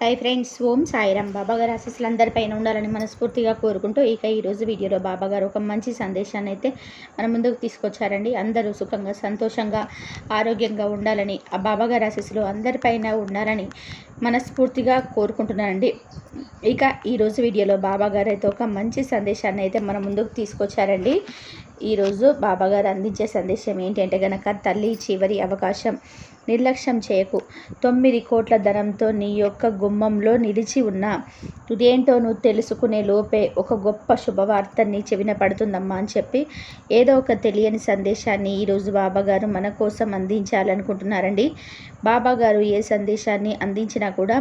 Hi friends Om Sairam. బాబా గారు ఆశీస్సులు అందరిపైన ఉండాలని మనస్ఫూర్తిగా కోరుకుంటూ ఇక ఈరోజు వీడియోలో బాబా గారు ఒక మంచి సందేశాన్ని అయితే మన ముందుకు తీసుకొచ్చారండి. అందరూ సుఖంగా సంతోషంగా ఆరోగ్యంగా ఉండాలని ఆ బాబా గారు ఆశీస్సులు అందరిపైన ఉండాలని మనస్ఫూర్తిగా కోరుకుంటున్నానండి. ఇక ఈరోజు వీడియోలో బాబా గారు అయితే ఒక మంచి సందేశాన్ని అయితే మన ముందుకు తీసుకొచ్చారండి. ఈరోజు బాబా గారు అందించే సందేశం ఏంటంటే గనక తల్లి చివరి అవకాశం నిర్లక్ష్యం చేయకు. తొమ్మిది కోట్ల ధనంతో నీ యొక్క గుమ్మంలో నిలిచి ఉన్న. ఇదేంటో నువ్వు తెలుసుకునే లోపే ఒక గొప్ప శుభవార్త నీ చెవిన పడుతుందమ్మా అని చెప్పి ఏదో ఒక తెలియని సందేశాన్ని ఈరోజు బాబాగారు మన కోసం అందించాలనుకుంటున్నారండి. బాబాగారు ఏ సందేశాన్ని అందించినా కూడా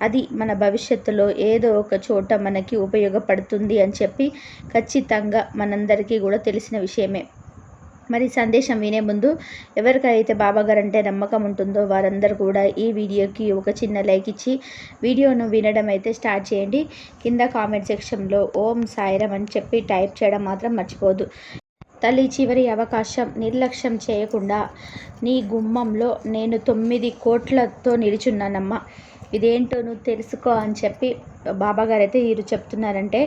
అది మన భవిష్యత్తులో ఏదో ఒక చోట మనకి ఉపయోగపడుతుంది అని చెప్పి ఖచ్చితంగా మనందరికీ కూడా తెలిసిన విషయమే. మరి సందేశం వినే ముందు ఎవరికైతే బాబాగారు అంటే నమ్మకం ఉంటుందో వారందరూ కూడా ఈ వీడియోకి ఒక చిన్న లైక్ ఇచ్చి వీడియోను వినడం అయితే స్టార్ట్ చేయండి. కింద కామెంట్ సెక్షన్లో ఓం సాయిరం అని చెప్పి టైప్ చేయడం మాత్రం మర్చిపోదు తల్లి చివరి అవకాశం నిర్లక్ష్యం చేయకుండా నీ గుమ్మంలో నేను తొమ్మిది కోట్లతో నిలుచున్నానమ్మా. ఇదేంటో నువ్వు తెలుసుకో అని చెప్పి బాబాగారు అయితే వీరు చెప్తున్నారంటే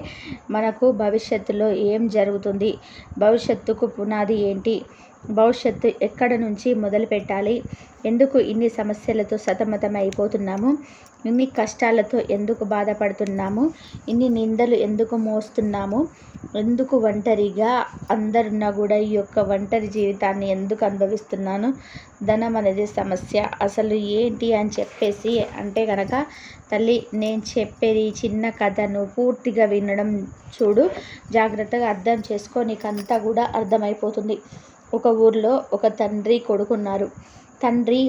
మనకు భవిష్యత్తులో ఏం జరుగుతుంది? భవిష్యత్తుకు పునాది ఏంటి? భవిష్యత్తు ఎక్కడ నుంచి మొదలు పెట్టాలి ఎందుకు ఇన్ని సమస్యలతో సతమతం అయిపోతున్నాము ఇన్ని కష్టాలతో ఎందుకు బాధపడుతున్నాము? ఇన్ని నిందలు ఎందుకు మోస్తున్నాము? ఎందుకు ఒంటరిగా అందరున్నా కూడా ఈ యొక్క ఒంటరి జీవితాన్ని ఎందుకు అనుభవిస్తున్నాను? ధనం అనేది సమస్య. అసలు ఏంటి అని చెప్పేసి అంటే కనుక తల్లి నేను చెప్పేది చిన్న కథను పూర్తిగా వినడం చూడు. జాగ్రత్తగా అర్థం చేసుకో. నీకంతా కూడా అర్థమైపోతుంది. ఒక ఊర్లో ఒక తండ్రి కొడుకున్నారు. తండ్రి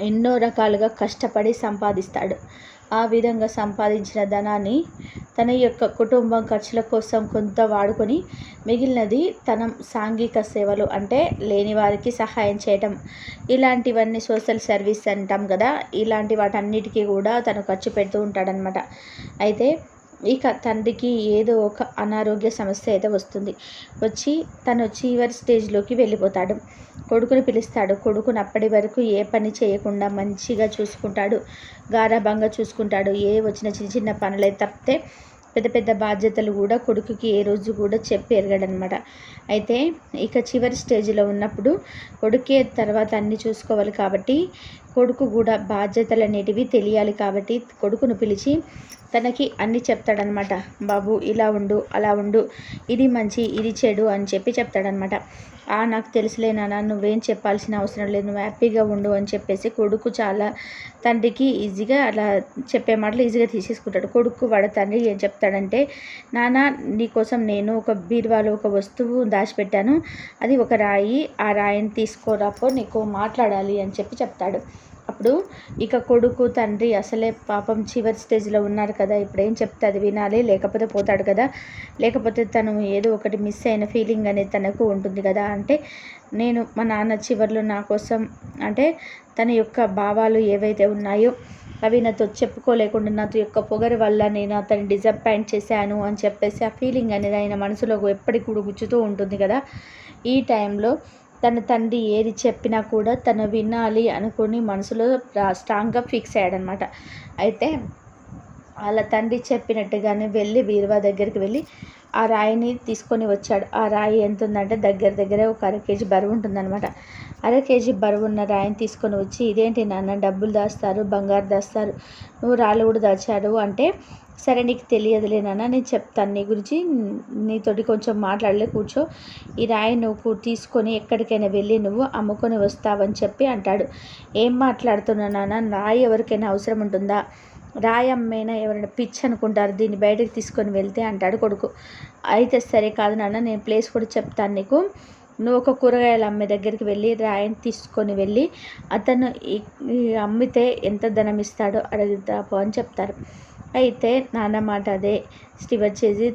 ఎన్నో రకాలుగా కష్టపడి సంపాదిస్తాడు. ఆ విధంగా సంపాదించిన ధనాన్ని తన యొక్క కుటుంబం ఖర్చుల కోసం కొంత వాడుకొని మిగిలినది తన సాంఘిక సేవలు అంటే లేని వారికి సహాయం చేయటం. ఇలాంటివన్నీ సోషల్ సర్వీస్ అంటాం కదా ఇలాంటి వాటన్నిటికీ కూడా తను ఖర్చు పెడుతూ ఉంటాడనమాట అయితే ఇక తండ్రికి ఏదో ఒక అనారోగ్య సమస్య అయితే వస్తుంది. వచ్చి తను చివరి స్టేజ్లోకి వెళ్ళిపోతాడు. కొడుకుని పిలుస్తాడు. కొడుకుని అప్పటి వరకు ఏ పని చేయకుండా మంచిగా చూసుకుంటాడు. గారాభంగా చూసుకుంటాడు. ఏ వచ్చిన చిన్న చిన్న పనులే తప్పితే పెద్ద పెద్ద బాధ్యతలు కూడా కొడుకుకి ఏ రోజు కూడా చెప్పి ఎరగడనమాట. అయితే ఇక చివరి స్టేజ్లో ఉన్నప్పుడు కొడుకే తర్వాత అన్నీ చూసుకోవాలి కాబట్టి కొడుకు కూడా బాధ్యతలు అనేటివి తెలియాలి కాబట్టి కొడుకును పిలిచి తనకి అన్నీ చెప్తాడనమాట బాబు ఇలా ఉండు అలా ఉండు. ఇది మంచి ఇది చెడు అని చెప్పి చెప్తాడనమాట ఆ నాకు తెలుసులే నాన్న నువ్వేం చెప్పాల్సిన అవసరం లేదు. నువ్వు హ్యాపీగా ఉండు అని చెప్పేసి కొడుకు చాలా తండ్రికి ఈజీగా అలా చెప్పే మాటలు ఈజీగా తీసేసుకుంటాడు. కొడుకు వాడ తండ్రి ఏం చెప్తాడంటే నాన్న నీకోసం నేను ఒక బీరువాలో ఒక వస్తువు దాచిపెట్టాను. అది ఒక రాయి ఆ రాయిని తీసుకోరాపో నీకు మాట్లాడాలి అని చెప్పి చెప్తాడు. అప్పుడు ఇక కొడుకు తండ్రి అసలే పాపం చివరి స్టేజ్లో ఉన్నారు కదా ఇప్పుడు ఏం చెప్తే అది వినాలి లేకపోతే పోతాడు కదా. లేకపోతే తను ఏదో ఒకటి మిస్ అయిన ఫీలింగ్ అనేది తనకు ఉంటుంది కదా. అంటే నేను మా నాన్న చివరిలో నా కోసం అంటే తన యొక్క భావాలు ఏవైతే ఉన్నాయో అవి నాతో చెప్పుకోలేకుండా నాతో యొక్క పొగరు వల్ల నేను అతన్ని డిసప్పాయింట్ చేశాను అని చెప్పేసి ఆ ఫీలింగ్ అనేది ఆయన మనసులో ఎప్పటికి కూడా గుచ్చుతూ ఉంటుంది కదా. ఈ టైంలో తన తండ్రి ఏది చెప్పినా కూడా తను వినాలి అనుకుని మనసులో స్ట్రాంగ్గా ఫిక్స్ అయ్యాడనమాట అయితే వాళ్ళ తండ్రి చెప్పినట్టుగానే వెళ్ళి బీరువా దగ్గరికి వెళ్ళి ఆ రాయిని తీసుకొని వచ్చాడు. ఆ రాయి ఎంత ఉందంటే దగ్గర దగ్గర ఒక అర కేజీ బరువు ఉంటుందన్నమాట. అర కేజీ బరువు ఉన్న రాయిని తీసుకొని వచ్చి ఇదేంటి నాన్న డబ్బులు దాస్తారు బంగారు దాస్తారు నువ్వు రాళ్ళు కూడా దాచాడు అంటే సరే నీకు తెలియదులే నాన్న నేను చెప్తాను నీ గురించి నీతోటి కొంచెం మాట్లాడలే కూర్చో. ఈ రాయి నువ్వు తీసుకొని ఎక్కడికైనా వెళ్ళి నువ్వు అమ్ముకొని వస్తావని చెప్పి అంటాడు. ఏం మాట్లాడుతున్నా నాన్న రాయి ఎవరికైనా అవసరం ఉంటుందా? రాయి అమ్మైనా ఎవరైనా పిచ్ అనుకుంటారు దీన్ని బయటకు తీసుకొని వెళ్తే అంటాడు కొడుకు. అయితే సరే కాదు నాన్న నేను ప్లేస్ కూడా చెప్తాను నీకు. నువ్వు ఒక కూరగాయలు అమ్మే దగ్గరికి వెళ్ళి రాయిని తీసుకొని వెళ్ళి అతను అమ్మితే ఎంత ధనం ఇస్తాడో అడుగుతాపు అని చెప్తారు. అయితే నాన్న మాట అదే. స్టివర్ చేసి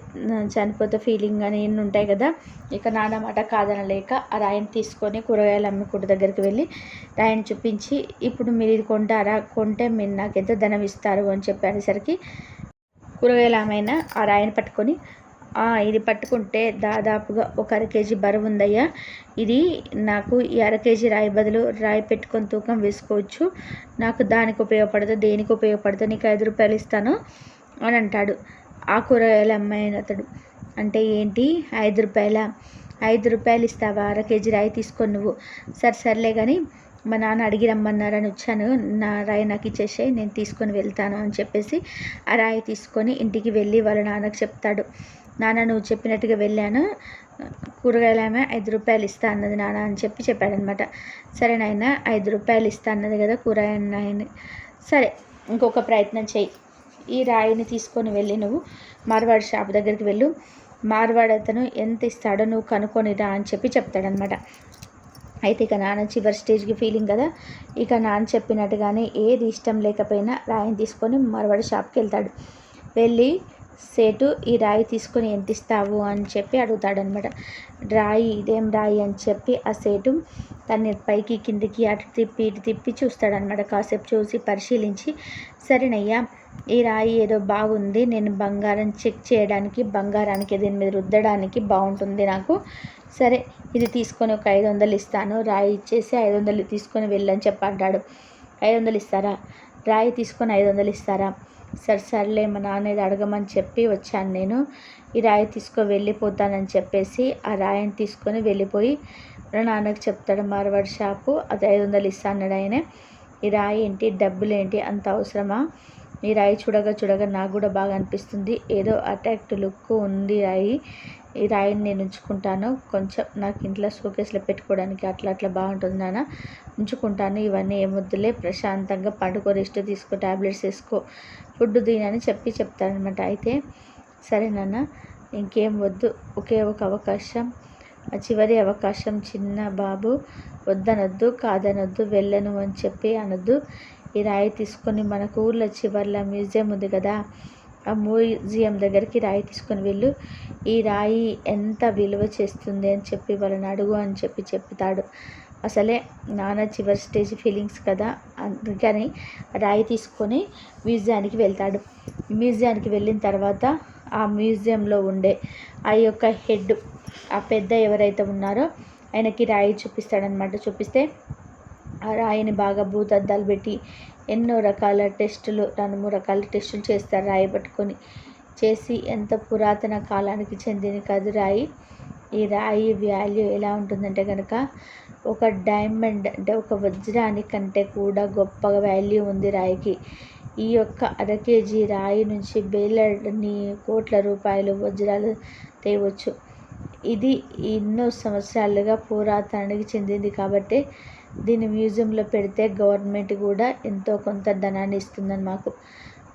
చనిపోతే ఫీలింగ్ అని ఎన్ని ఉంటాయి కదా ఇక నాన్న మాట కాదనలేక ఆ రాయిని తీసుకొని కూరగాయలు అమ్ముకుంటు దగ్గరికి వెళ్ళి రాయిని చూపించి ఇప్పుడు మీరు ఇది కొంటారా? కొంటే మీరు నాకు ఎంత ధనం ఇస్తారు? అని చెప్పేసరికి కూరగాయలు ఆమె ఆ రాయిని పట్టుకొని ఇది పట్టుకుంటే దాదాపుగా ఒక అర కేజీ బరువు ఉందయ్యా. ఇది నాకు ఈ అర కేజీ రాయి బదులు రాయి పెట్టుకొని తూకం వేసుకోవచ్చు. నాకు దానికి ఉపయోగపడదు దేనికి ఉపయోగపడదు నీకు ఐదు రూపాయలు ఇస్తాను అని అంటాడు. ఆ కూరగాయల అమ్మాయి అతడు. అంటే ఏంటి? ఐదు రూపాయల? ఐదు రూపాయలు ఇస్తావా? అర కేజీ రాయి తీసుకొని నువ్వు. సరే సర్లే కానీ మా నాన్న అడిగి రమ్మన్నారని వచ్చాను. నా రాయి నాకు ఇచ్చేసే నేను తీసుకొని వెళ్తాను అని చెప్పేసి ఆ రాయి తీసుకొని ఇంటికి వెళ్ళి వాళ్ళ నాన్నకు చెప్తాడు. నాన్న నువ్వు చెప్పినట్టుగా వెళ్ళాను. కూరగాయలు ఆమె ఐదు రూపాయలు ఇస్తా అన్నది నాన్న అని చెప్పి చెప్పాడనమాట సరే నాయన ఐదు రూపాయలు ఇస్తా అన్నది కదా కూరగాయలు నాయన. సరే ఇంకొక ప్రయత్నం చెయ్యి. ఈ రాయిని తీసుకొని వెళ్ళి నువ్వు మార్వాడి షాప్ దగ్గరికి వెళ్ళు. మార్వాడు అతను ఎంత ఇస్తాడో నువ్వు కనుక్కొని రా అని చెప్పి చెప్తాడనమాట అయితే ఇక నాన్న చివరి స్టేజ్కి ఫీలింగ్ కదా. ఇక నాన్న చెప్పినట్టుగానే ఏది ఇష్టం లేకపోయినా రాయిని తీసుకొని మార్వాడి షాప్కి వెళ్తాడు. వెళ్ళి సేటు ఈ రాయి తీసుకొని ఎంత ఇస్తావు అని చెప్పి అడుగుతాడనమాట. రాయి ఇదేం రాయి? అని చెప్పి ఆ సేటు తన్ని పైకి కిందికి అటు తిప్పి ఇటు తిప్పి చూస్తాడనమాట. కాసేపు చూసి పరిశీలించి సరేనయ్యా ఈ రాయి ఏదో బాగుంది. నేను బంగారం చెక్ చేయడానికి బంగారానికి దీని మీద రుద్దడానికి బాగుంటుంది నాకు. సరే ఇది తీసుకొని ఒక ఐదు వందలు ఇస్తాను. రాయి ఇచ్చేసి ఐదు వందలు తీసుకొని వెళ్ళని చెప్పి అంటాడు. ఐదు వందలు ఇస్తారా? రాయి తీసుకొని ఐదు వందలు ఇస్తారా? సరే సర్లే మా నాన్నది అడగమని చెప్పి వచ్చాను నేను. ఈ రాయి తీసుకొని వెళ్ళిపోతానని చెప్పేసి ఆ రాయిని తీసుకొని వెళ్ళిపోయి వాళ్ళ నాన్నకు చెప్తాడు మార్వాడి షాపు. అది ఐదు వందలు ఇస్తాను అన్నాడు ఆయన. ఈ రాయి ఏంటి? డబ్బులు ఏంటి? అంత అవసరమా? ఈ రాయి చూడగా చూడగా నాకు కూడా బాగా అనిపిస్తుంది. ఏదో అట్రాక్ట్ లుక్ ఉంది రాయి. ఈ రాయిని నేను ఉంచుకుంటాను. కొంచెం నాకు ఇంట్లో షోకేస్లో పెట్టుకోవడానికి అట్లా అట్లా బాగుంటుంది నాన్న. ఉంచుకుంటాను. ఇవన్నీ ఏమొద్దులే ప్రశాంతంగా పండుకో రెస్ట్ తీసుకో ట్యాబ్లెట్స్ వేసుకో ఫుడ్ తినని చెప్పి చెప్తాడనమాట అయితే సరే నాన్న ఇంకేం వద్దు. ఒకే ఒక అవకాశం. ఆ చివరి అవకాశం చిన్న బాబు. వద్దనొద్దు కాదనొద్దు వెళ్ళను అని చెప్పి అనొద్దు. ఈ రాయి తీసుకొని మనకు ఊర్లో చివర్లో మ్యూజియం ఉంది కదా ఆ మ్యూజియం దగ్గరికి రాయి తీసుకొని వెళ్ళు. ఈ రాయి ఎంత విలువ చేస్తుంది అని చెప్పి వాళ్ళని అడుగు అని చెప్పి చెప్తాడు. అసలే నాన్న చివరి స్టేజ్ ఫీలింగ్స్ కదా. అందుకని రాయి తీసుకొని మ్యూజియానికి వెళ్తాడు. మ్యూజియానికి వెళ్ళిన తర్వాత ఆ మ్యూజియంలో ఉండే ఆ యొక్క హెడ్ ఆ పెద్ద ఎవరైతే ఉన్నారో ఆయనకి రాయి చూపిస్తాడనమాట చూపిస్తే రాయిని బాగా భూతద్దాలు పెట్టి ఎన్నో రకాల టెస్టులు రెండు మూడు రకాల టెస్టులు చేస్తారు రాయి పట్టుకొని. చేసి ఎంత పురాతన కాలానికి చెందిన కాదు రాయి. ఈ రాయి వాల్యూ ఎలా ఉంటుందంటే కనుక ఒక డైమండ్ అంటే ఒక వజ్రానికంటే కూడా గొప్ప వాల్యూ ఉంది రాయికి. ఈ యొక్క అర కేజీ రాయి నుంచి వేలని కోట్ల రూపాయలు వజ్రాలు తేవచ్చు. ఇది ఎన్నో సంవత్సరాలుగా పురాతనానికి చెందింది కాబట్టి దీన్ని మ్యూజియంలో పెడితే గవర్నమెంట్ కూడా ఎంతో కొంత ధనాన్ని ఇస్తుందని మాకు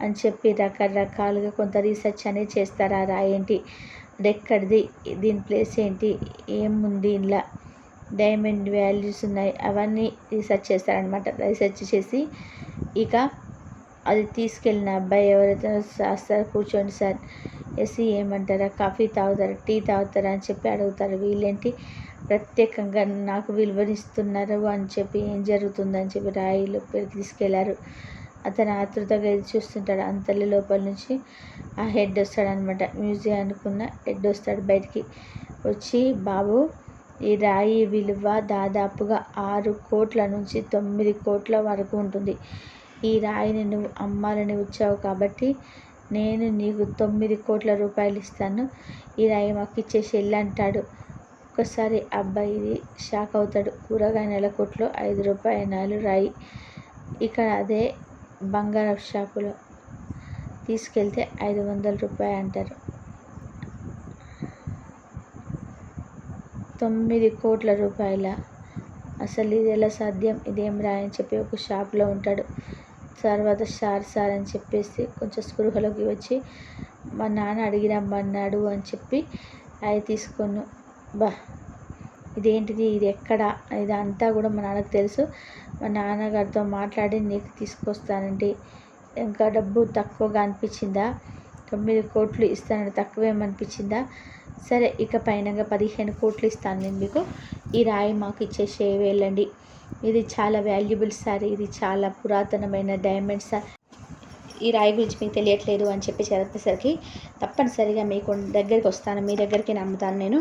అని చెప్పి రకరకాలుగా కొంత రీసెర్చ్ అనేది చేస్తారు ఆ రాయి ఏంటి? అది ఎక్కడిది? దీని ప్లేస్ ఏంటి? ఏముంది ఇలా డైమండ్ వాల్యూస్ ఉన్నాయి. అవన్నీ రీసెర్చ్ చేస్తారనమాట రీసెర్చ్ చేసి ఇక అది తీసుకెళ్ళిన అబ్బాయి ఎవరైతే సార్ కూర్చోండి సార్. ఎస్సీ ఏమంటారా కాఫీ తాగుతారా టీ తాగుతారా? అని చెప్పి అడుగుతారు. వీళ్ళేంటి? ప్రత్యేకంగా నాకు విలువనిస్తున్నారు అని చెప్పి ఏం జరుగుతుందని చెప్పి రాయి లోపలికి తీసుకెళ్ళారు. అతను ఆతృతగా ఎదురు చూస్తుంటాడు. అంతలి లోపల నుంచి ఆ హెడ్ వస్తాడనమాట మ్యూజియం అనుకున్న హెడ్ వస్తాడు బయటికి. వచ్చి బాబు ఈ రాయి విలువ దాదాపుగా ఆరు కోట్ల నుంచి తొమ్మిది కోట్ల వరకు ఉంటుంది. ఈ రాయిని నువ్వు అమ్మాలని వచ్చావు కాబట్టి నేను నీకు తొమ్మిది కోట్ల రూపాయలు ఇస్తాను. ఈ రాయి మాకు ఇచ్చేసి వెళ్ళంటాడు ఒక్కసారి అబ్బాయి ఇది షాక్ అవుతాడు. కూరగాయ నెల కొట్లో ఐదు రూపాయలు రాయి. ఇక్కడ అదే బంగారం షాపులో తీసుకెళ్తే ఐదు వందల రూపాయలు అంటారు. తొమ్మిది కోట్ల రూపాయల? అసలు ఇది ఎలా సాధ్యం? ఇదేం రాయని చెప్పి ఒక షాప్లో ఉంటాడు. తర్వాత సార్ సార్ అని చెప్పేసి కొంచెం స్పృహలోకి వచ్చి మా నాన్న అడిగి రమ్మన్నాడు అని చెప్పి అవి తీసుకొని. బా ఇదేంటిది? ఇది ఎక్కడ? ఇది అంతా కూడా మా నాన్నకు తెలుసు. మా నాన్నగారితో మాట్లాడి నీకు తీసుకొస్తానండి. ఇంకా డబ్బు తక్కువగా అనిపించిందా? తొమ్మిది కోట్లు ఇస్తానని తక్కువేమనిపించిందా? సరే ఇక పైనగా పదిహేను కోట్లు ఇస్తాను నేను మీకు. ఈ రాయి మాకు ఇచ్చేసే వెళ్ళండి. ఇది చాలా వాల్యుబుల్ సార్. ఇది చాలా పురాతనమైన డైమండ్ సార్. ఈ రాయి గురించి మీకు తెలియట్లేదు అని చెప్పి చెప్పేసరికి తప్పనిసరిగా మీకు దగ్గరికి వస్తాను. మీ దగ్గరికి నమ్ముతాను నేను.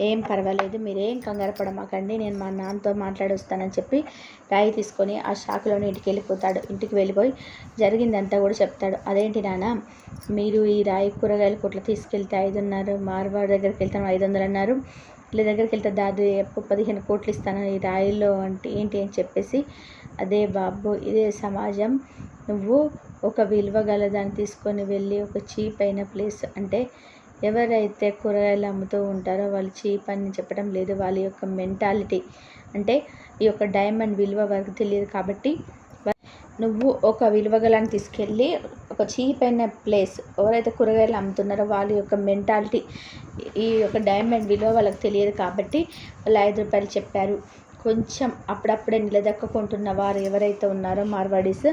ఏం పర్వాలేదు మీరేం కంగారు పడమాకండి. నేను మా నాన్నతో మాట్లాడొస్తానని చెప్పి రాయి తీసుకొని ఆ షాక్లోనే ఇంటికి వెళ్ళిపోతాడు. ఇంటికి వెళ్ళిపోయి జరిగిందంతా కూడా చెప్తాడు. అదేంటి నాన్న మీరు ఈ రాయి కూరగాయల కొట్లు తీసుకెళ్తే ఐదున్నర మార్వాడి దగ్గరికి వెళ్తాను ఐదు వందలు అన్నారు. వీళ్ళ దగ్గరికి వెళ్తే దాదాపు పదిహేను కోట్లు ఇస్తాను ఈ రాయిలో అంటే ఏంటి? అని చెప్పేసి అదే బాబు ఇదే సమాజం. నువ్వు ఒక విలువ గల దాన్ని తీసుకొని వెళ్ళి ఒక చీప్ అయిన ప్లేస్ అంటే ఎవరైతే కూరగాయలు అమ్ముతూ ఉంటారో వాళ్ళు చీప్ అని చెప్పడం లేదు. వాళ్ళ యొక్క మెంటాలిటీ అంటే ఈ యొక్క డైమండ్ విలువ వరకు తెలియదు కాబట్టి నువ్వు ఒక విలువగలని తీసుకెళ్ళి ఒక చీప్ అయిన ప్లేస్ ఎవరైతే కూరగాయలు అమ్ముతున్నారో వాళ్ళ యొక్క మెంటాలిటీ ఈ యొక్క డైమండ్ విలువ వాళ్ళకి తెలియదు కాబట్టి వాళ్ళు ఐదు రూపాయలు చెప్పారు. కొంచెం అప్పుడప్పుడే నిలదక్కుంటున్న వారు ఎవరైతే ఉన్నారో మార్వాడీస్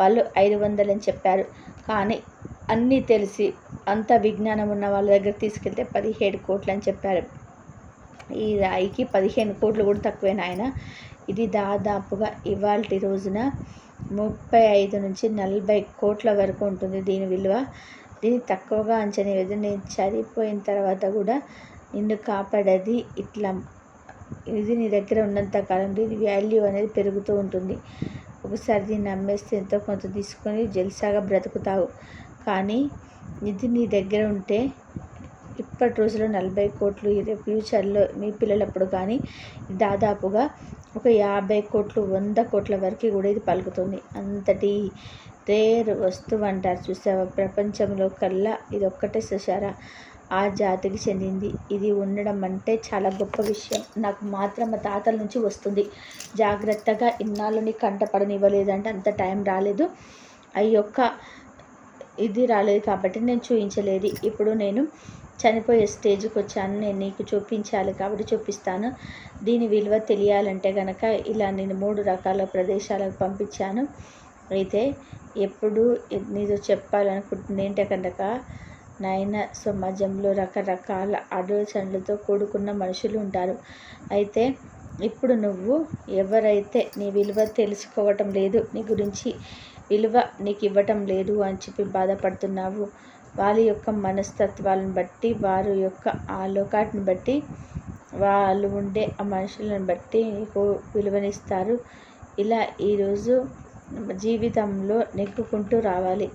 వాళ్ళు ఐదు వందలు అని చెప్పారు. కానీ అన్నీ తెలిసి అంత విజ్ఞానం ఉన్న వాళ్ళ దగ్గర తీసుకెళ్తే పదిహేడు కోట్లు అని చెప్పారు. ఈ రాయికి పదిహేను కోట్లు కూడా తక్కువే నాయన ఇది దాదాపుగా ఇవాళ రోజున ముప్పై ఐదు నుంచి నలభై కోట్ల వరకు ఉంటుంది దీని విలువ. దీన్ని తక్కువగా అంచనా వేయదు. నేను చనిపోయిన తర్వాత కూడా నిన్ను కాపాడేది ఇట్లా. ఇది నీ దగ్గర ఉన్నంత కాలం దీని వాల్యూ అనేది పెరుగుతూ ఉంటుంది. ఒకసారి దీన్ని నమ్మేస్తే ఎంతో కొంత తీసుకొని జల్సాగా బ్రతుకుతావు. కానీ ఇది నీ దగ్గర ఉంటే ఇప్పటి రోజుల్లో నలభై కోట్లు ఫ్యూచర్లో మీ పిల్లలప్పుడు కానీ దాదాపుగా ఒక యాభై కోట్లు వంద కోట్ల వరకు కూడా ఇది పలుకుతుంది. అంతటి రేర్ వస్తువు అంటారు చూసావా? ప్రపంచంలో కల్లా ఇది ఒక్కటే సుషారా ఆ జాతికి చెందింది. ఇది ఉండడం అంటే చాలా గొప్ప విషయం. నాకు మాత్రం మా తాతల నుంచి వస్తుంది. జాగ్రత్తగా ఇన్నాళ్ళని కంటపడనివ్వలేదంటే అంత టైం రాలేదు. ఆ యొక్క ఇది రాలేదు కాబట్టి నేను చూపించలేదు ఇప్పుడు నేను చనిపోయే స్టేజ్కి వచ్చాను నేను నీకు చూపించాలి కాబట్టి చూపిస్తాను. దీని విలువ తెలియాలంటే కనుక ఇలా నేను మూడు రకాల ప్రదేశాలకు పంపించాను. అయితే ఎప్పుడు నీతో చెప్పాలనుకుంటుంది ఏంటంటే కనుక నాయన సమాజంలో రకరకాల ఆలోచనలతో కూడుకున్న మనుషులు ఉంటారు. అయితే ఇప్పుడు నువ్వు ఎవరైతే నీ విలువ తెలుసుకోవటం లేదు నీ గురించి విలువ నీకు ఇవ్వటం లేదు అని చెప్పి బాధపడుతున్నావు వాళ్ళ యొక్క మనస్తత్వాలను బట్టి వారి యొక్క ఆలోకాట్ని బట్టి వాళ్ళు ఉండే ఆ మనుషులను బట్టి నీకు విలువనిస్తారు. ఇలా ఈరోజు జీవితంలో నెగ్గుకుంటూ రావాలి.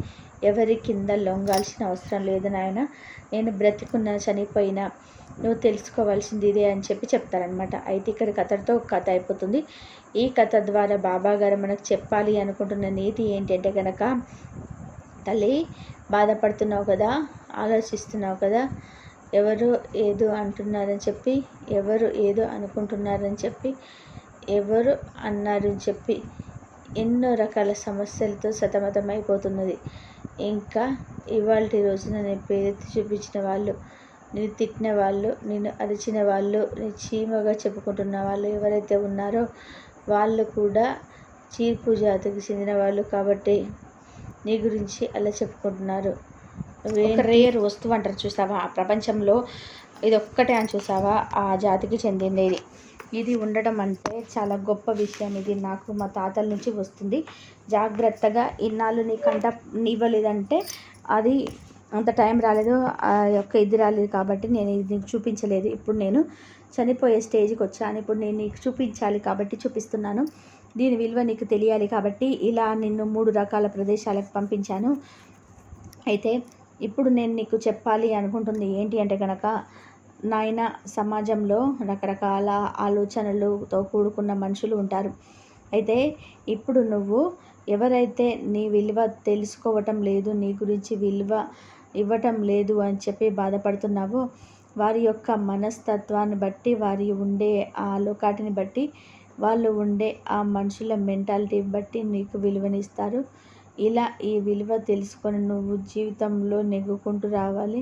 ఎవరి కింద లొంగాల్సిన అవసరం లేదు నాయన. నేను బ్రతికున్న చనిపోయినా నువ్వు తెలుసుకోవాల్సింది ఇదే అని చెప్పి చెప్తారనమాట అయితే ఇక్కడ కథతో కథ అయిపోతుంది. ఈ కథ ద్వారా బాబా గారు మనకు చెప్పాలి అనుకుంటున్న నీతి ఏంటంటే కనుక తల్లి బాధపడుతున్నావు కదా ఆలోచిస్తున్నావు కదా ఎవరు ఏదో అంటున్నారని చెప్పి ఎవరు ఏదో అనుకుంటున్నారని చెప్పి ఎవరు అన్నారని చెప్పి ఎన్నో రకాల సమస్యలతో సతమతమైపోతున్నది. ఇంకా ఇవాళ రోజున నేను పేరెత్తి చూపించిన వాళ్ళు నేను తిట్టిన వాళ్ళు నేను అరిచిన వాళ్ళు నేను చీమగా చెప్పుకుంటున్న వాళ్ళు ఎవరైతే ఉన్నారో వాళ్ళు కూడా చీర్పు జాతికి చెందిన వాళ్ళు కాబట్టి నీ గురించి అలా చెప్పుకుంటున్నారు. ఒక రేర్ వస్తువు అంటారు చూసావా? ఆ ప్రపంచంలో ఇది ఒక్కటే అని చూసావా? ఆ జాతికి చెందింది ఇది ఇది ఉండడం అంటే చాలా గొప్ప విషయం. ఇది నాకు మా తాతల నుంచి వస్తుంది. జాగ్రత్తగా ఇన్నాళ్ళు నీ కంట ఇవ్వలేదంటే అది అంత టైం రాలేదు. ఆ యొక్క ఇది రాలేదు కాబట్టి నేను ఇది చూపించలేదు. ఇప్పుడు నేను చనిపోయే స్టేజ్కి వచ్చాను. ఇప్పుడు నేను నీకు చూపించాలి కాబట్టి చూపిస్తున్నాను. దీని విలువ నీకు తెలియాలి కాబట్టి ఇలా నిన్ను మూడు రకాల ప్రదేశాలకు పంపించాను. అయితే ఇప్పుడు నేను నీకు చెప్పాలి అనుకుంటుంది. ఏంటి అంటే కనుక నాయన సమాజంలో రకరకాల ఆలోచనలతో కూడుకున్న మనుషులు ఉంటారు. అయితే ఇప్పుడు నువ్వు ఎవరైతే నీ విలువ తెలుసుకోవటం లేదు నీ గురించి విలువ ఇవ్వటం లేదు అని చెప్పి బాధపడుతున్నావో వారి యొక్క మనస్తత్వాన్ని బట్టి వారి ఉండే ఆ లోకాటిని బట్టి వాళ్ళు ఉండే ఆ మనుషుల మెంటాలిటీ బట్టి నీకు విలువనిస్తారు ఇలా ఈ విలువ తెలుసుకొని నువ్వు జీవితంలో నెగ్గుకుంటూ రావాలి.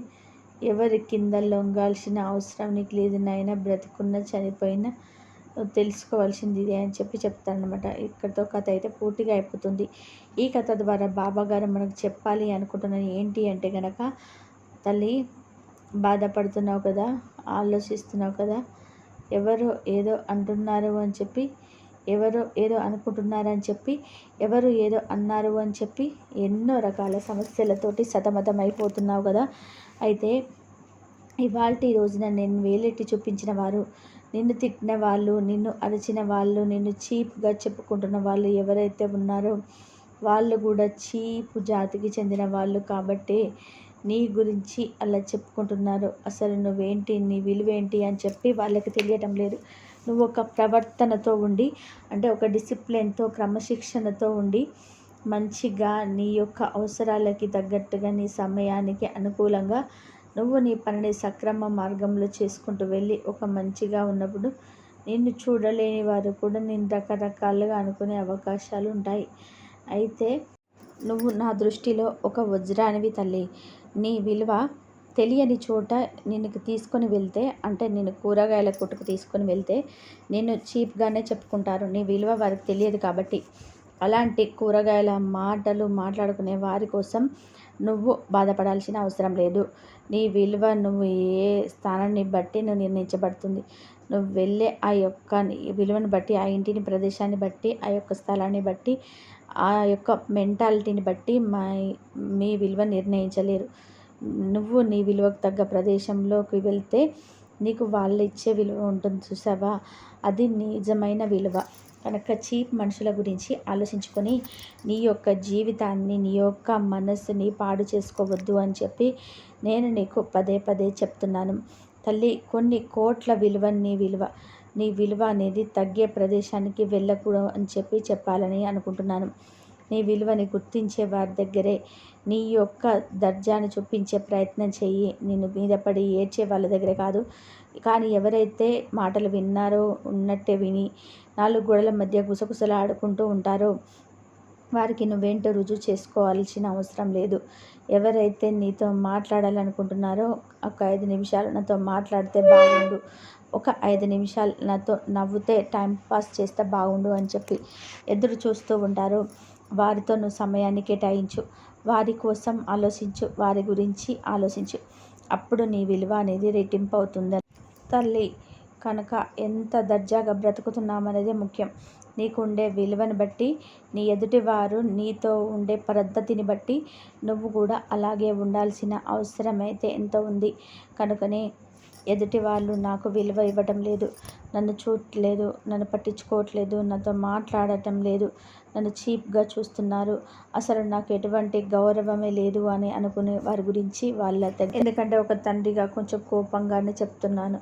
ఎవరి కింద లొంగాల్సిన అవసరం నీకు లేదు నాయన. బ్రతికున్న చనిపోయినా నువ్వు తెలుసుకోవాల్సింది ఇదే అని చెప్పి చెప్తానమాట ఇక్కడితో కథ అయితే పూర్తిగా అయిపోతుంది. ఈ కథ ద్వారా బాబా గారు మనకు చెప్పాలి అనుకుంటున్నాను. ఏంటి అంటే కనుక తల్లి బాధపడుతున్నావు కదా ఆలోచిస్తున్నావు కదా ఎవరు ఏదో అంటున్నారు అని చెప్పి ఎవరో ఏదో అనుకుంటున్నారని చెప్పి ఎవరు ఏదో అన్నారు అని చెప్పి ఎన్నో రకాల సమస్యలతోటి సతమతం అయిపోతున్నావు కదా. అయితే ఇవాళ రోజున నేను వేలెట్టి చూపించిన వారు నిన్ను తిట్టిన వాళ్ళు నిన్ను అరిచిన వాళ్ళు నిన్ను చీప్గా చెప్పుకుంటున్న వాళ్ళు ఎవరైతే ఉన్నారో వాళ్ళు కూడా చీపు జాతికి చెందిన వాళ్ళు కాబట్టి నీ గురించి అలా చెప్పుకుంటున్నారు. అసలు నువ్వేంటి నీ విలువేంటి అని చెప్పి వాళ్ళకి తెలియటం లేదు. నువ్వు ఒక ప్రవర్తనతో ఉండి అంటే ఒక డిసిప్లిన్తో క్రమశిక్షణతో ఉండి మంచిగా నీ యొక్క అవసరాలకి తగ్గట్టుగా నీ సమయానికి అనుకూలంగా నువ్వు నీ పనిని సక్రమ మార్గంలో చేసుకుంటూ వెళ్ళి ఒక మంచిగా ఉన్నప్పుడు నిన్ను చూడలేని వారు కూడా నేను రకరకాలుగా అనుకునే అవకాశాలు ఉంటాయి. అయితే నువ్వు నా దృష్టిలో ఒక వజ్రానివి తల్లి. నీ విలువ తెలియని చోట నిన్ను తీసుకొని వెళ్తే అంటే నేను కూరగాయల కొట్టుకు తీసుకొని వెళ్తే నేను చీప్గానే చెప్పుకుంటారు. నీ విలువ వారికి తెలియదు కాబట్టి. అలాంటి కూరగాయల మాటలు మాట్లాడుకునే వారి కోసం నువ్వు బాధపడాల్సిన అవసరం లేదు. నీ విలువ నువ్వు ఏ స్థానాన్ని బట్టి నువ్వు నిర్ణయించబడుతుంది. నువ్వు వెళ్ళే ఆ యొక్క విలువను బట్టి ఆ ఇంటిని ప్రదేశాన్ని బట్టి ఆ యొక్క స్థలాన్ని బట్టి ఆ యొక్క మెంటాలిటీని బట్టి మా మీ విలువ నిర్ణయించలేరు. నువ్వు నీ విలువకు తగ్గ ప్రదేశంలోకి వెళ్తే నీకు వాళ్ళు ఇచ్చే విలువ ఉంటుంది చూసావా? అది నిజమైన విలువ. కనుక చీప్ మనుషుల గురించి ఆలోచించుకొని నీ యొక్క జీవితాన్ని నీ యొక్క మనస్సుని పాడు చేసుకోవద్దు అని చెప్పి నేను నీకు పదే పదే చెప్తున్నాను. తల్లి కొన్ని కోట్ల విలువ నీ విలువ. నీ విలువ అనేది తగ్గే ప్రదేశానికి వెళ్ళకూడదు అని చెప్పి చెప్పాలని అనుకుంటున్నాను. నీ విలువని గుర్తించే వారి దగ్గరే నీ యొక్క దర్జాని చూపించే ప్రయత్నం చెయ్యి. నిన్ను మీద పడి ఏడ్చే వాళ్ళ దగ్గర కాదు. కానీ ఎవరైతే మాటలు విన్నారో ఉన్నట్టే విని నాలుగు గోడల మధ్య గుసగుసలు ఆడుకుంటూ ఉంటారో వారికి నువ్వేంటో రుజువు చేసుకోవాల్సిన అవసరం లేదు. ఎవరైతే నీతో మాట్లాడాలనుకుంటున్నారో ఒక ఐదు నిమిషాలు నాతో మాట్లాడితే బాగుండు. ఒక ఐదు నిమిషాలు నాతో నవ్వుతే టైం పాస్ చేస్తే బాగుండు అని చెప్పి ఎదురు చూస్తూ ఉంటారు. వారితో నువ్వు సమయాన్ని కేటాయించు. వారి కోసం ఆలోచించు వారి గురించి ఆలోచించు. అప్పుడు నీ విలువ అనేది రెట్టింపు అవుతుంది తల్లి కనుక ఎంత దర్జాగా బ్రతుకుతున్నామనేది ముఖ్యం. నీకు ఉండే విలువను బట్టి నీ ఎదుటివారు నీతో ఉండే పద్ధతిని బట్టి నువ్వు కూడా అలాగే ఉండాల్సిన అవసరం అయితే ఎంతో ఉంది. కనుకనే ఎదుటి వాళ్ళు నాకు విలువ ఇవ్వటం లేదు. నన్ను చూడట్లేదు నన్ను పట్టించుకోవట్లేదు నాతో మాట్లాడటం లేదు. నన్ను చీప్గా చూస్తున్నారు. అసలు నాకు ఎటువంటి గౌరవమే లేదు అని అనుకునే వారి గురించి వాళ్ళ ఎందుకంటే ఒక తండ్రిగా కొంచెం కోపంగానే చెప్తున్నాను.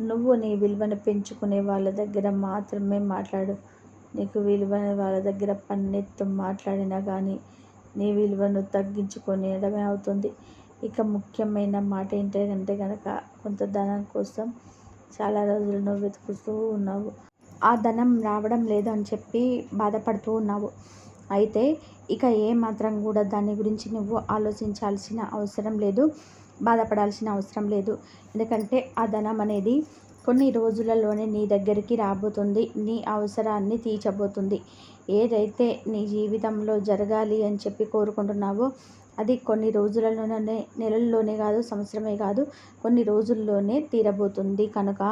నువ్వు నీ విలువను పెంచుకునే వాళ్ళ దగ్గర మాత్రమే మాట్లాడు. నీకు విలువైన వాళ్ళ దగ్గర పన్నెత్తు మాట్లాడినా కానీ నీ విలువను తగ్గించుకునేయడమే అవుతుంది. ఇక ముఖ్యమైన మాట ఏంటంటే కనుక కొంత ధనం కోసం చాలా రోజులు నువ్వు వెతుకుతూ ఉన్నావు. ఆ ధనం రావడం లేదు అని చెప్పి బాధపడుతూ ఉన్నావు. అయితే ఇక ఏ మాత్రం కూడా దాని గురించి నువ్వు ఆలోచించాల్సిన అవసరం లేదు బాధపడాల్సిన అవసరం లేదు. ఎందుకంటే ఆ ధనం అనేది కొన్ని రోజులలోనే నీ దగ్గరికి రాబోతుంది నీ అవసరాన్ని తీర్చబోతుంది. ఏదైతే నీ జీవితంలో జరగాలి అని చెప్పి కోరుకుంటున్నావో అది కొన్ని రోజులలోనే నెలల్లోనే కాదు సంవత్సరమే కాదు కొన్ని రోజుల్లోనే తీరబోతుంది. కనుక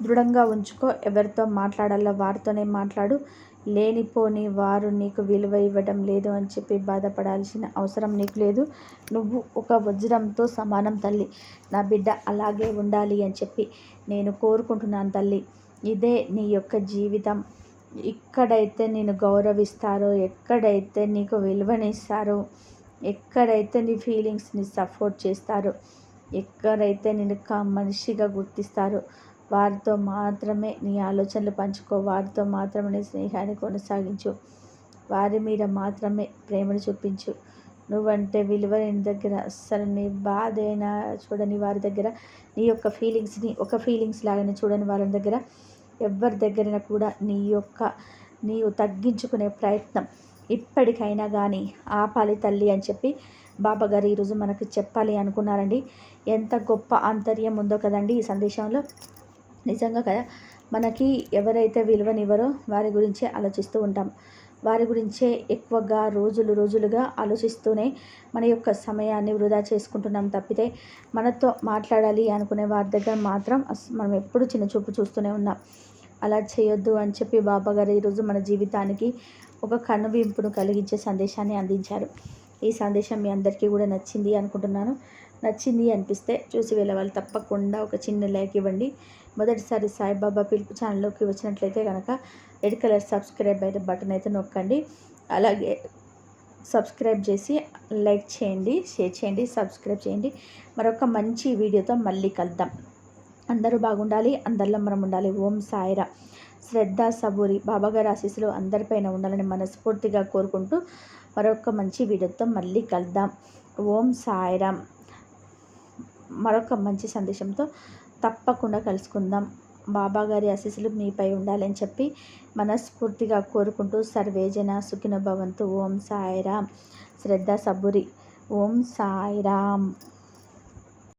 దృఢంగా ఉంచుకో ఎవరితో మాట్లాడాలో వారితోనే మాట్లాడు. లేనిపోని వారు నీకు విలువ ఇవ్వడం లేదు అని చెప్పి బాధపడాల్సిన అవసరం నీకు లేదు. నువ్వు ఒక వజ్రంతో సమానం తల్లి. నా బిడ్డ అలాగే ఉండాలి అని చెప్పి నేను కోరుకుంటున్నాను తల్లి. ఇదే నీ యొక్క జీవితం. ఎక్కడైతే నేను గౌరవిస్తారో ఎక్కడైతే నీకు విలువనిస్తారో ఎక్కడైతే నీ ఫీలింగ్స్ని సపోర్ట్ చేస్తారో ఎక్కడైతే నేను మనిషిగా గుర్తిస్తారో వారితో మాత్రమే నీ ఆలోచనలు పంచుకో వారితో మాత్రమే నీ స్నేహాన్ని కొనసాగించు. వారి మీద మాత్రమే ప్రేమను చూపించు. నువ్వంటే విలువ నీ దగ్గర అస్సలు నీ బాధ అయినా చూడని వారి దగ్గర నీ యొక్క ఫీలింగ్స్ని ఒక ఫీలింగ్స్ లాగానే చూడని వారి దగ్గర ఎవరి దగ్గరైనా కూడా నీ యొక్క నీవు తగ్గించుకునే ప్రయత్నం ఇప్పటికైనా కానీ ఆపాలి తల్లి అని చెప్పి బాబాగారు ఈరోజు మనకు చెప్పాలి అనుకున్నారండి. ఎంత గొప్ప ఆంతర్యం ఉందో కదండి ఈ సందేశంలో. నిజంగా కదా మనకి ఎవరైతే విలువనివ్వరో వారి గురించే ఆలోచిస్తూ ఉంటాం. వారి గురించే ఎక్కువగా రోజులు రోజులుగా ఆలోచిస్తూనే మన యొక్క సమయాన్ని వృధా చేసుకుంటున్నాం తప్పితే మనతో మాట్లాడాలి అనుకునే వారి దగ్గర మాత్రం మనం ఎప్పుడు చిన్న చూపు చూస్తూనే ఉన్నాం. అలా చేయొద్దు అని చెప్పి బాబాగారు ఈరోజు మన జీవితానికి ఒక కనువింపును కలిగించే సందేశాన్ని అందించారు. ఈ సందేశం మీ అందరికీ కూడా నచ్చింది అనుకుంటున్నాను. నచ్చింది అనిపిస్తే చూసి వెళ్ళవాలి వాళ్ళు తప్పకుండా ఒక చిన్న లైక్ ఇవ్వండి. మొదటిసారి సాయిబాబా పిలుపు ఛానల్లోకి వచ్చినట్లయితే కనుక రెడ్ కలర్ సబ్స్క్రైబ్ అయితే బటన్ అయితే నొక్కండి. అలాగే సబ్స్క్రైబ్ చేసి లైక్ చేయండి షేర్ చేయండి సబ్స్క్రైబ్ చేయండి. మరొక మంచి వీడియోతో మళ్ళీ కలుద్దాం. అందరూ బాగుండాలి అందరిలో మనం ఉండాలి. ఓం సాయిరా శ్రద్ధ సబూరి బాబాగారి ఆశీస్సులు అందరిపైన ఉండాలని మనస్ఫూర్తిగా కోరుకుంటూ మరొక మంచి వీడియోతో మళ్ళీ కలుద్దాం. ఓం సాయిరామ్. మరొక మంచి సందేశంతో తప్పకుండా కలుసుకుందాం. బాబా గారి ఆశీస్సులు మీపై ఉండాలని చెప్పి మనస్ఫూర్తిగా కోరుకుంటూ సర్వేజన సుఖిన భవంతు. ఓం సాయిరామ్. శ్రద్ధ సబురి. ఓం సాయిరామ్.